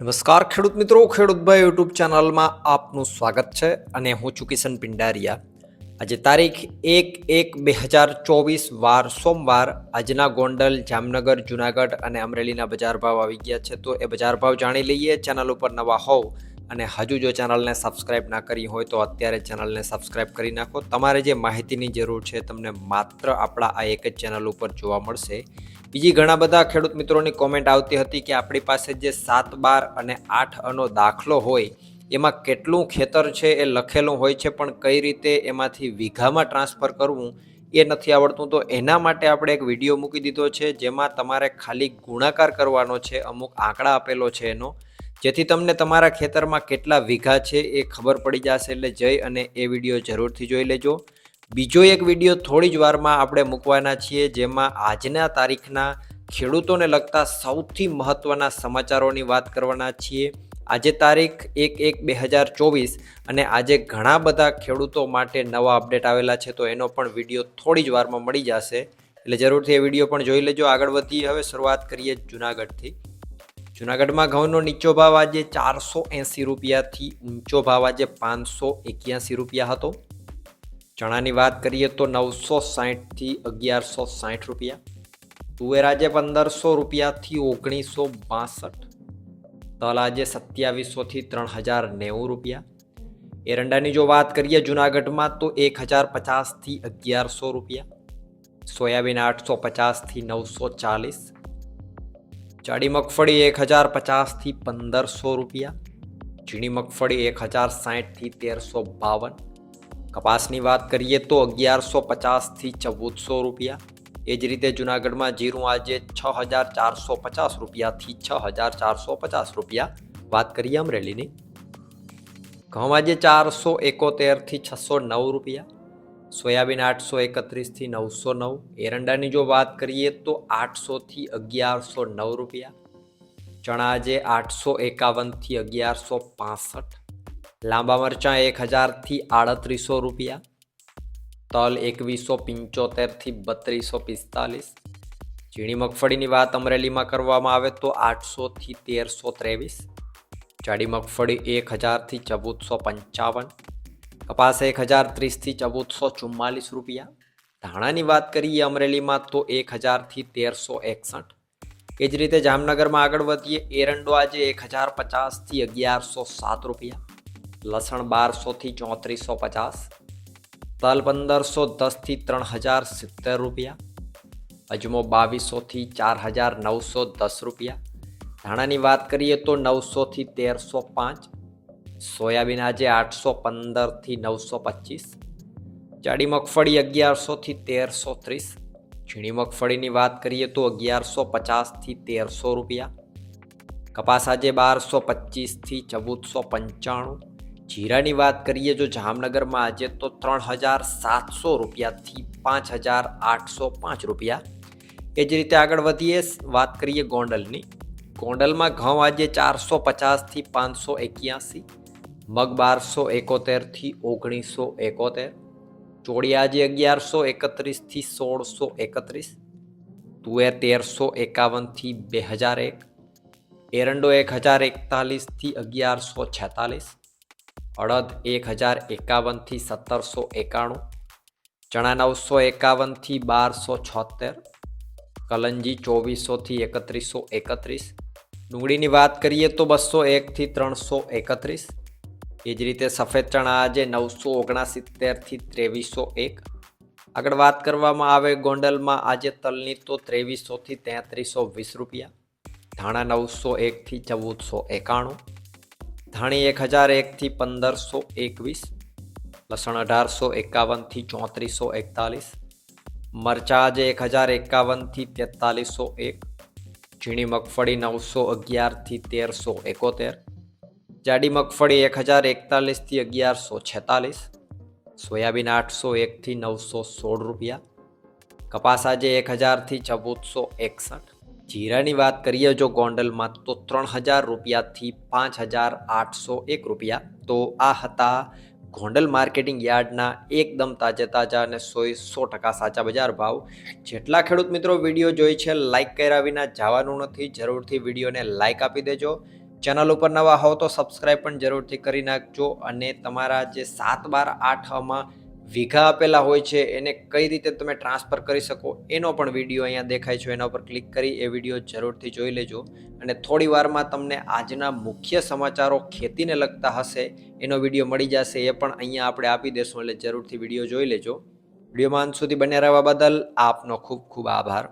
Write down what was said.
નમસ્કાર ખેડૂત મિત્રો ખેડૂતભાઈ યુટ્યુબ ચેનલમાં આપનું સ્વાગત છે અને હું છું કિશન પિંડારિયા. આજે તારીખ એક એક બે હજાર ચોવીસ, વાર સોમવાર, આજના ગોંડલ, જામનગર, જુનાગઢ અને અમરેલીના બજાર ભાવ આવી ગયા છે. તો એ બજાર ભાવ જાણી લઈએ, ચેનલ ઉપર નવા હોવ અને હજુ જો ચેનલને સબસ્ક્રાઇબ ના કરી હોય તો અત્યારે ચેનલને સબસ્ક્રાઇબ કરી નાખો. તમારે જે માહિતીની જરૂર છે તમને માત્ર આપણા આ એક જ ચેનલ ઉપર જોવા મળશે. બીજી ઘણા બધા ખેડૂત મિત્રોની કોમેન્ટ આવતી હતી કે આપણી પાસે જે સાત બાર અને આઠ અનો દાખલો હોય, એમાં કેટલું ખેતર છે એ લખેલું હોય છે, પણ કઈ રીતે એમાંથી વીઘામાં ટ્રાન્સફર કરવું એ નથી આવડતું. તો એના માટે આપણે એક વીડિયો મૂકી દીધો છે, જેમાં તમારે ખાલી ગુણાકાર કરવાનો છે, અમુક આંકડા આપેલો છે એનો. જેથી તમને તમારા ખેતરમાં કેટલા વીઘા છે એ ખબર પડી જશે એટલે જઈ અને એ વીડિયો જરૂરથી જોઈ લેજો. બીજો એક વીડિયો થોડી જ વારમાં આપણે મૂકવાના છીએ, જેમાં આજના તારીખના ખેડૂતોને લગતા સૌથી મહત્ત્વના સમાચારોની વાત કરવાના છીએ. આજે તારીખ એક એક બે હજાર ચોવીસ અને આજે ઘણા બધા ખેડૂતો માટે નવા અપડેટ આવેલા છે, તો એનો પણ વીડિયો થોડી જ વારમાં મળી જશે. એટલે જરૂરથી એ વીડિયો પણ જોઈ લેજો. આગળ વધીએ હવે શરૂઆત કરીએ જુનાગઢથી. જુનાગઢમાં ઘઉંનો નીચો ભાવ આજે ચારસો એંસી રૂપિયાથી ઊંચો ભાવ આજે પાંચસો એક્યાસી રૂપિયા હતો. ચણાની વાત કરીએ તો નવસો સાહીઠથી અગિયારસો સાહીઠ રૂપિયા. તુવેર આજે પંદરસો રૂપિયાથી ઓગણીસો બાસઠ. તલ આજે સત્યાવીસોથી ત્રણ હજાર નેવું રૂપિયા. એરંડાની જો વાત કરીએ જુનાગઢમાં તો એક હજાર પચાસથી અગિયારસો રૂપિયા. સોયાબીન આઠસો પચાસથી નવસો ચાલીસ. જાડી મગફળી એક હજાર પચાસથી પંદરસો રૂપિયા, ઝીણી મગફળી એક હજાર સાહીઠથી તેરસો બાવન. કપાસની વાત કરીએ તો અગિયારસો પચાસથી ચૌદસો રૂપિયા. એ જ રીતે જુનાગઢમાં જીરું આજે છ હજાર ચારસો પચાસ રૂપિયાથી છ હજાર ચારસો પચાસ રૂપિયા. વાત કરીએ અમરેલીની. ઘઉં આજે ચારસો એકોતેરથી છસો નવ રૂપિયા. સોયાબીન આઠસો એકત્રીસથી નવસો નવ. એરંડાની જો વાત કરીએ તો આઠસોથી અગિયારસો નવ રૂપિયા. ચણા આજે આઠસો એકાવનથી અગિયારસો પાસઠ. લાંબા મરચાં એક હજારથી આડત્રીસો રૂપિયા. તલ એકવીસો પંચોતેરથી બત્રીસો પિસ્તાલીસ. ઝીણી મગફળીની વાત અમરેલીમાં કરવામાં આવે તો આઠસોથી તેરસો ત્રેવીસ. જાડી મગફળી એક હજારથી ચૌદસો પંચાવન. કપાસ એક હજાર ત્રીસથી ચૌદસો ચુમ્માલીસ રૂપિયા. ધાણાની વાત કરીએ અમરેલીમાં તો એક હજારથી તેરસો એકસઠ. એ જ રીતે જામનગરમાં આગળ વધીએ, એરંડો આજે એક હજાર પચાસથી અગિયારસો સાત રૂપિયા. લસણ બારસોથી ચોત્રીસો પચાસ. તલ પંદરસો દસથી ત્રણ હજાર સિત્તેર રૂપિયા. અજમો બાવીસોથી ચાર હજાર નવસો દસ રૂપિયા. ધાણાની વાત કરીએ તો નવસોથી તેરસો પાંચ. સોયાબીન આજે આઠસો પંદરથી નવસો પચીસ. જાડી મગફળી અગિયારસોથી તેરસો ત્રીસ. ઝીણી મગફળીની વાત કરીએ તો અગિયારસો પચાસથી તેરસો રૂપિયા. કપાસ આજે બારસો પચીસથી ચૌદસો પંચાણું. જીરાની વાત કરીએ જો જામનગરમાં આજે તો ત્રણ હજાર સાતસો રૂપિયાથી પાંચ હજાર આઠસો પાંચ રૂપિયા. એ જ રીતે આગળ વધીએ, વાત કરીએ ગોંડલની. ગોંડલમાં ઘઉં આજે ચારસો પચાસથી પાંચસો એક્યાસી. મગ બારસો એકોતેરથી ઓગણીસો એકોતેર ચોડિયાજી અગિયારસો એકત્રીસથી સોળસો એકત્રીસ, તુવેર તેરસો એકાવનથી બે હજાર એક, એરંડો એક હજાર એકતાલીસથી અગિયારસો છેતાલીસ, અડદ એક હજાર એકાવનથી સત્તરસો એકાણું, ચણા નવસો એકાવનથી બારસો છોતેર, કલંજી ચોવીસોથી એકત્રીસો એકત્રીસ, ડુંગળીની વાત કરીએ તો બસો એકથી ત્રણસો એકત્રીસ એ જ રીતે સફેદ ચણા આજે નવસો ઓગણસિત્તેરથી ત્રેવીસો એક. આગળ વાત કરવામાં આવે ગોંડલમાં, આજે તલની તો ત્રેવીસોથી તેત્રીસો વીસ રૂપિયા. ધાણા નવસો એકથી ચૌદસો એકાણું. ધાણી એક હજાર એકથી પંદરસો એકવીસ. લસણ અઢારસો એકાવનથી ચોત્રીસો એકતાલીસ. મરચા આજે એક હજાર એકાવનથી તેતાલીસો એક. ઝીણી મગફળી નવસો અગિયારથી તેરસો એકોતેર. જાડી મગફળી એક હજાર એકતાલીસથી અગિયારસો છેતાલીસ, સોયાબીન આઠસો એકથી નવસો સોળ રૂપિયા, કપાસ આજે એક હજારથી ચૌદસો એકસઠ. જીરાની વાત કરીએ જો ગોંડલમાં તો ત્રણ હજાર રૂપિયાથી પાંચ હજાર આઠસો એક રૂપિયા. તો આ હતા ગોંડલ માર્કેટિંગ યાર્ડના એકદમ તાજે તાજા અને સો સો ટકા સાચા બજાર ભાવ. જેટલા ખેડૂત મિત્રો વીડિયો જોઈ છે લાઇક કર્યા વિના જવાનું નથી. જરૂરથી વિડીયોને લાઇક આપી દેજો. ચેનલ ઉપર નવા હો તો સબસ્ક્રાઈબ પણ જરૂરથી કરી નાખજો અને તમારા જે સાત બાર આઠમાં વીઘા આપેલા હોય છે, એને કઈ રીતે તમે ટ્રાન્સફર કરી શકો, એનો પણ વીડિયો અહીંયા દેખાય છે, એના ઉપર ક્લિક કરી એ વીડિયો જરૂરથી જોઈ લેજો. અને થોડી વારમાં તમને આજના મુખ્ય સમાચારો ખેતીને લગતા હશે, એનો વીડિયો મળી જશે, એ પણ અહીંયા આપણે આપી દેશું, એટલે જરૂરથી વીડિયો જોઈ લેજો. વિડીયોમાં અંત સુધી બન્યા રહેવા બદલ આપનો ખૂબ ખૂબ આભાર.